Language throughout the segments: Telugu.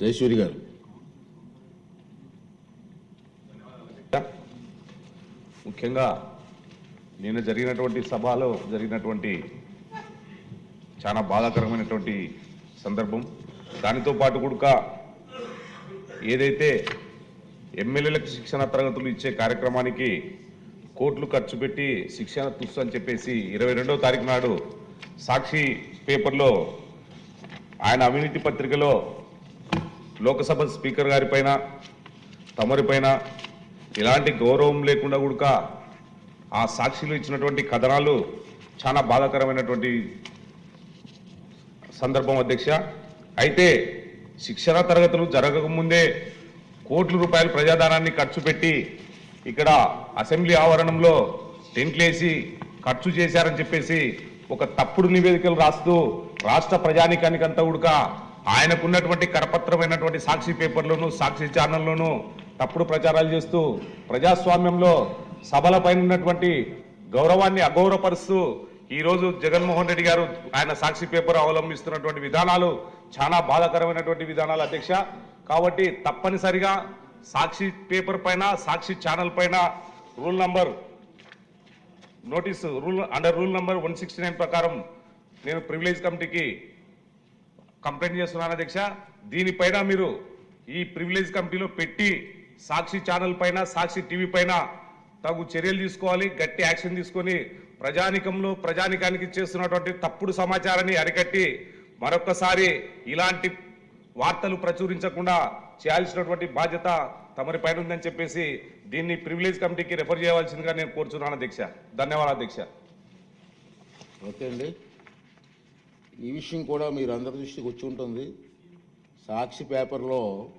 జయసూరి గారు. ముఖ్యంగా నిన్న జరిగినటువంటి సభలో జరిగినటువంటి చాలా బాధాకరమైనటువంటి సందర్భం. దానితో పాటు కూడా ఏదైతే ఎమ్మెల్యేలకు శిక్షణ తరగతులు ఇచ్చే కార్యక్రమానికి కోట్లు ఖర్చు పెట్టి శిక్షణ తుస్సు అని చెప్పేసి ఇరవై రెండవ తారీఖు నాడు సాక్షి పేపర్లో ఆయన అవినీతి పత్రికలో లోకసభ స్పీకర్ గారిపైన తమరిపైన ఎలాంటి గౌరవం లేకుండా కూడక ఆ సాక్షులు ఇచ్చినటువంటి కథనాలు చాలా బాధాకరమైనటువంటి సందర్భం అధ్యక్ష. అయితే శిక్షణ తరగతులు జరగకముందే కోట్ల రూపాయల ప్రజాధనాన్ని ఖర్చు పెట్టి ఇక్కడ అసెంబ్లీ ఆవరణంలో టెంట్లేసి ఖర్చు చేశారని చెప్పేసి ఒక తప్పుడు నివేదికలు రాస్తూ రాష్ట్ర ప్రజానికానికంతా ఉడక ఆయనకున్నటువంటి కరపత్రమైనటువంటి సాక్షి పేపర్లోను సాక్షి ఛానల్లోనూ తప్పుడు ప్రచారాలు చేస్తూ ప్రజాస్వామ్యంలో సభలపైన ఉన్నటువంటి గౌరవాన్ని అగౌరవపరుస్తూ ఈ రోజు జగన్మోహన్ రెడ్డి గారు ఆయన సాక్షి పేపర్ అవలంబిస్తున్నటువంటి విధానాలు చాలా బాధాకరమైనటువంటి విధానాలు అధ్యక్ష. కాబట్టి తప్పనిసరిగా సాక్షి పేపర్ పైన సాక్షి ఛానల్ పైన rule number notice rule under rule number one sixty nine ప్రకారం నేను ప్రివిలేజ్ కమిటీకి కంప్లైంట్ చేస్తున్నాను అధ్యక్ష దీనిపైన మీరు ఈ ప్రివిలేజ్ కమిటీలో పెట్టి సాక్షి ఛానల్ పైన సాక్షి టీవీ పైన తగు చర్యలు తీసుకోవాలి గట్టి యాక్షన్ తీసుకొని ప్రజానికంలో ప్రజానికానికి చేస్తున్నటువంటి తప్పుడు సమాచారాన్ని అరికట్టి మరొకసారి ఇలాంటి వార్తలు ప్రచురించకుండా చేయాల్సినటువంటి బాధ్యత తమరి పైన ఉందని చెప్పేసి దీన్ని ప్రివిలేజ్ కమిటీకి రెఫర్ చేయవలసిందిగా నేను కోరుచున్నాను అధ్యక్ష ధన్యవాదాలు అధ్యక్ష ఓకే అండి. ఈ విషయం కూడా మీరు అందరి దృష్టికి వచ్చి ఉంటుంది. సాక్షి పేపర్లో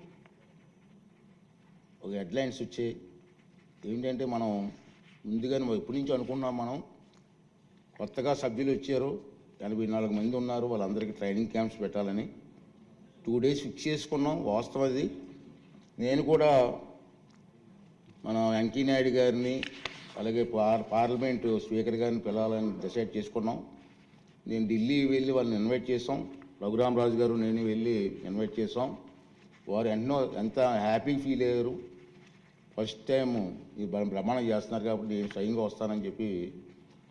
ఒక హెడ్లైన్స్ వచ్చాయి. ఏంటంటే మనం ముందుగానే ఎప్పటి నుంచి అనుకున్నాం మనం. కొత్తగా సభ్యులు వచ్చారు. ఎనభై నాలుగు మంది ఉన్నారు. వాళ్ళందరికీ ట్రైనింగ్ క్యాంప్స్ పెట్టాలని. టూ డేస్ ఫిక్స్ చేసుకున్నాం. వాస్తవం అది. నేను కూడా మన వెంకయ్యనాయుడు గారిని అలాగే పార్ పార్లమెంటు స్పీకర్ గారిని పిలవాలని డిసైడ్ చేసుకున్నాం. నేను ఢిల్లీ వెళ్ళి వాళ్ళని ఇన్వైట్ చేసాం రఘురామ్ రాజు గారు నేను వెళ్ళి ఇన్వైట్ చేసాం వారు ఎన్నో ఎంత హ్యాపీ ఫీల్ అయ్యారు. ఫస్ట్ టైం ఈ బ్ర- ప్రమాణం చేస్తున్నారు కాబట్టి నేను స్వయంగా వస్తానని చెప్పి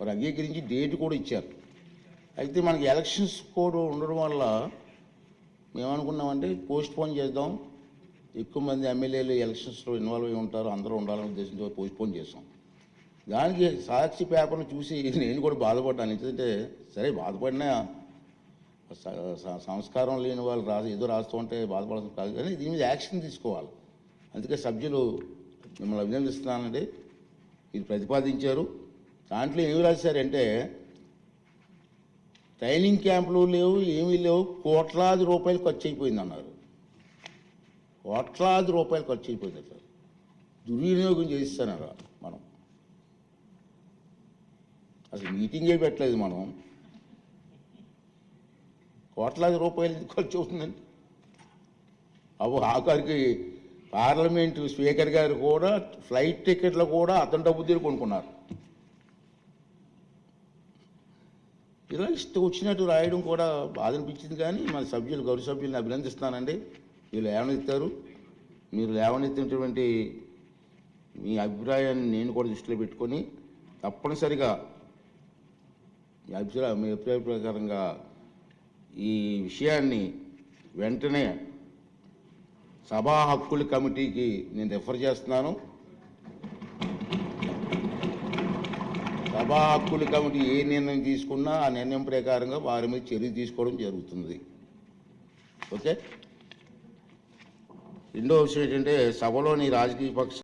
వారు అంగీకరించి డేట్ కూడా ఇచ్చారు. అయితే మనకి ఎలక్షన్స్ కోడ్ ఉండడం వల్ల మేమనుకున్నామంటే పోస్ట్ పోన్ చేద్దాం. ఎక్కువ మంది ఎమ్మెల్యేలు ఎలక్షన్స్లో ఇన్వాల్వ్ అయి ఉంటారు. అందరూ ఉండాలనే ఉద్దేశంతో పోస్ట్ పోన్ చేసాం దానికి సాక్షి పేపర్ను చూసి నేను కూడా బాధపడ్డాను. ఎందుకంటే సరే బాధపడినా స- సంస్కారం లేని వాళ్ళు రాసి ఏదో రాస్తూ ఉంటే బాధపడాల్సిన కాదు కానీ దీని మీద యాక్షన్ తీసుకోవాలి. అందుకే సభ్యులు మిమ్మల్ని అభినందిస్తున్నానండి. ఇది ప్రతిపాదించారు. దాంట్లో ఏమి రాశారంటే ట్రైనింగ్ క్యాంపులు లేవు ఏమీ లేవు కోట్లాది రూపాయలు ఖర్చు అయిపోయింది అన్నారు కోట్లాది రూపాయలు ఖర్చు అయిపోయింది అట్లా దుర్వినియోగం చేయిస్తున్నారు మనం అసలు మీటింగే పెట్టలేదు మనం. కోట్లాది రూపాయలు ఖర్చు అవుతుందండి? అవు ఆఖరికి పార్లమెంటు స్పీకర్ గారు కూడా ఫ్లైట్ టికెట్లు కూడా అతని డబ్బు తీరు కొనుక్కున్నారు. ఇలా ఇష్టం వచ్చినట్టు రాయడం కూడా బాధ అనిపించింది కానీ మన సభ్యులు గౌరవ సభ్యులను అభినందిస్తానండి మీరు లేవనెత్తారు. మీరు లేవనెత్తినటువంటి మీ అభిప్రాయాన్ని నేను కూడా దృష్టిలో పెట్టుకొని తప్పనిసరిగా అభిప్రాయ మీ అభిప్రాయ ప్రకారంగా ఈ విషయాన్ని వెంటనే సభా హక్కుల కమిటీకి నేను రిఫర్ చేస్తున్నాను. సభా హక్కుల కమిటీ ఏ నిర్ణయం తీసుకున్నా ఆ నిర్ణయం ప్రకారంగా వారి మీద చర్య తీసుకోవడం జరుగుతుంది. ఓకే? రెండో విషయం ఏంటంటే సభలోని రాజకీయ పక్ష